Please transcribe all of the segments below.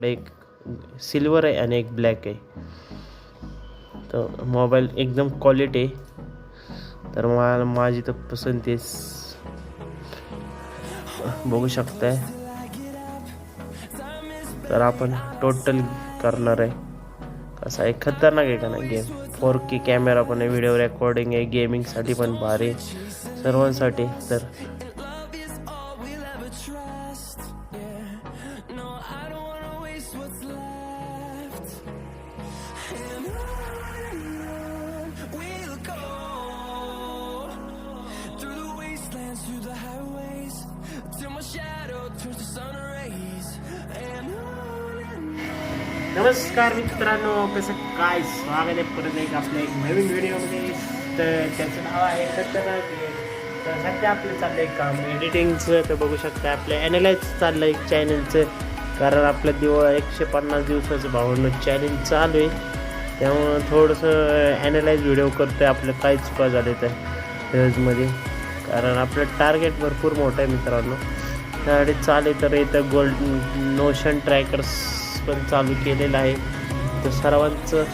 एक सिल्वर आहे आणि एक ब्लॅक आहे. तर मोबाईल एकदम क्वालिटी आहे. तर मला माझी तर पसंतीच बघू शकताय. तर आपण टोटल करणार आहे. कसं आहे? खतरनाक आहे का नाही गेम फोर के कॅमेरा पण आहे व्हिडिओ रेकॉर्डिंग आहे गेमिंगसाठी पण भारी सर्वांसाठी तर नमस्कार मित्रांनो कसं काय स्वागत आहे परत एक आपल्या एक नवीन व्हिडिओमध्ये तर त्याचं नाव आहे खतरनाक game. तर सध्या आपलं आहे काम. एडिटिंगचं तर बघू शकता आपलं ॲनालाइज चाललं आहे चॅनलचं कारण आपलं दिवस एकशे पन्नास दिवसाचं भावनं चॅलेंज चालू आहे. त्यामुळं थोडंसं ॲनालाइज व्हिडिओ करतो आहे आपलं काय चुका झाले तर ह्याजमध्ये कारण आपलं टार्गेट भरपूर मोठं आहे मित्रांनो. त्यासाठी चालेल तर इथं गोल्ड नोशन ट्रॅकर्स पण चालू केलेलं आहे. तर सर्वांचं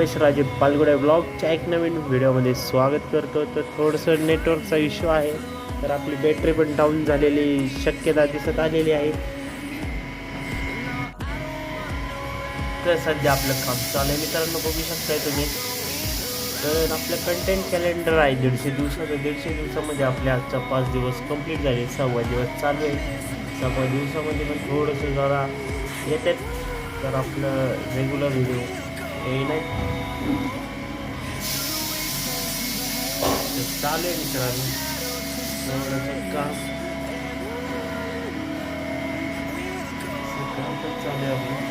पेश राजे पालगुडे ब्लॉगच्या एक नवीन व्हिडिओमध्ये स्वागत करतो. तर थोडंसं नेटवर्कचा इश्यू आहे. तर आपली बॅटरी पण डाऊन झालेली शक्यता दिसत आलेली आहे. तर सध्या आपलं काम चालू आहे. मित्रांनो बघू शकताय तुम्ही. तर आपलं कंटेंट कॅलेंडर आहे. दीडशे दिवसाचं दीडशे दिवसामध्ये आपल्या आजचा पाच दिवस कंप्लीट झाले. सव्वा दिवस चालू आहे. सव्वा दिवसामध्ये पण थोडंसं जरा येतात. तर आपलं रेग्युलर व्हिडिओ येईल तर चालू आहे मित्रांनो थोडंसं काम चालू आपलं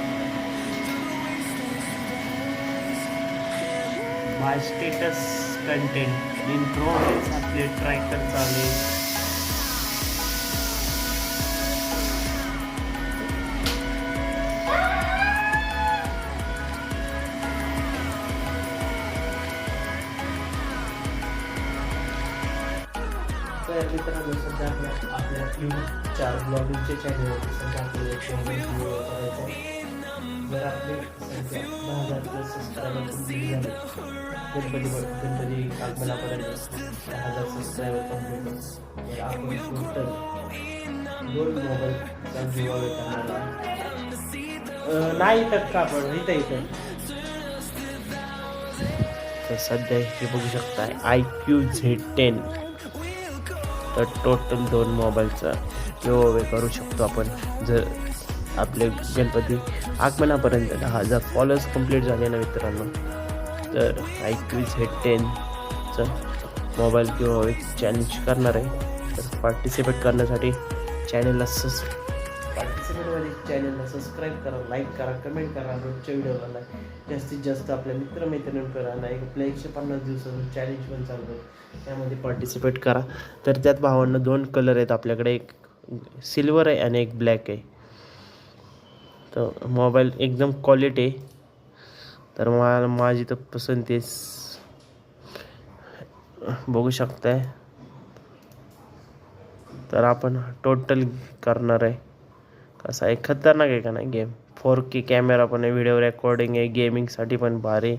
my status content in progress आपले ट्रॅकर चालेल तर मित्रांनो सध्या आपल्या आपल्या यूट्यूब चार ब्लॉगिंगचे चॅनलवरती सध्या आपल्याला एक व्हिडिओ करायचा. जर आपले सध्या दहा हज़ार प्लस सबस्क्रायबर कंप्लीट झाले गणपती गणपती आगमनापर्यंत दहा हज़ार सबस्क्रायबर कंप्लीट तर आपण टोटल दोन मोबाईलचा गिव्हअवे करणार नाही टक्का आपण इथं इथं तर सध्या हे बघू शकता आय क्यू झेड टेन। तर टोटल दोन मोबाईलचा गिव्हअवे करू शकतो आपण. जर आपले गणपती आगमनापर्यंत दहा हजार फॉलोअर्स कंप्लीट झाले ना मित्रांनो तर आय क्यू झेड टेनचं मोबाईल गिव्हअवे चॅलेंज करणार आहे. तर पार्टिसिपेट करण्यासाठी चॅनेलला सबस्क्राईब पार्टिसिपेटमध्ये चॅनलला सबस्क्राईब करा लाईक करा कमेंट करा रोजच्या व्हिडिओला जास्तीत जास्त आपल्या मित्रमैत्रिणींपर्यंत एक आपल्या एकशे पन्नास दिवसाचं चॅलेंज पण चालू आहे. त्यामध्ये पार्टिसिपेट करा. तर त्यात भावांना दोन कलर आहेत आपल्याकडे. एक सिल्वर आहे आणि एक ब्लॅक आहे. तर मोबाईल एकदम क्वालिटी आहे. तर मला माझी तर पसंती आहे. बघू शकताय. तर आपण टोटल करणार आहे. कसं आहे? खतरनाक आहे का नाही गेम फोर के कॅमेरा पण आहे व्हिडिओ रेकॉर्डिंग आहे गेमिंगसाठी पण भारी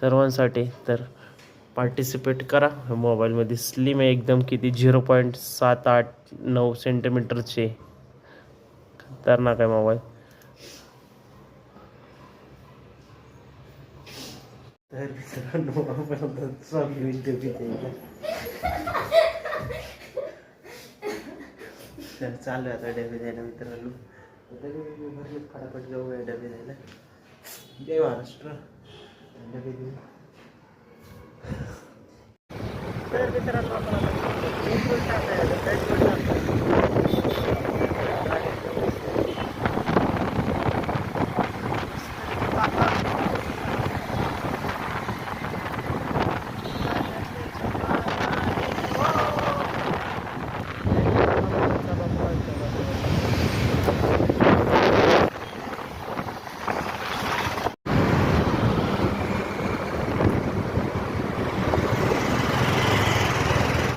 सर्वांसाठी तर पार्टिसिपेट करा. मोबाईलमध्ये स्लिम आहे एकदम किती? झिरो पॉईंट सात आठ नऊ सेंटीमीटरचे खतरनाक आहे मोबाईल तर मित्रांनो आपण आता चालू आहे डबे द्यायला. तर चालू आहे आता डबे द्यायला मित्रांनो डबे भरले फटाफट जाऊया डबे द्यायला. जय महाराष्ट्र. डबे देऊ. तर मित्रांनो आपण पेट्रोल टाकायला पेट्रोल टाकायला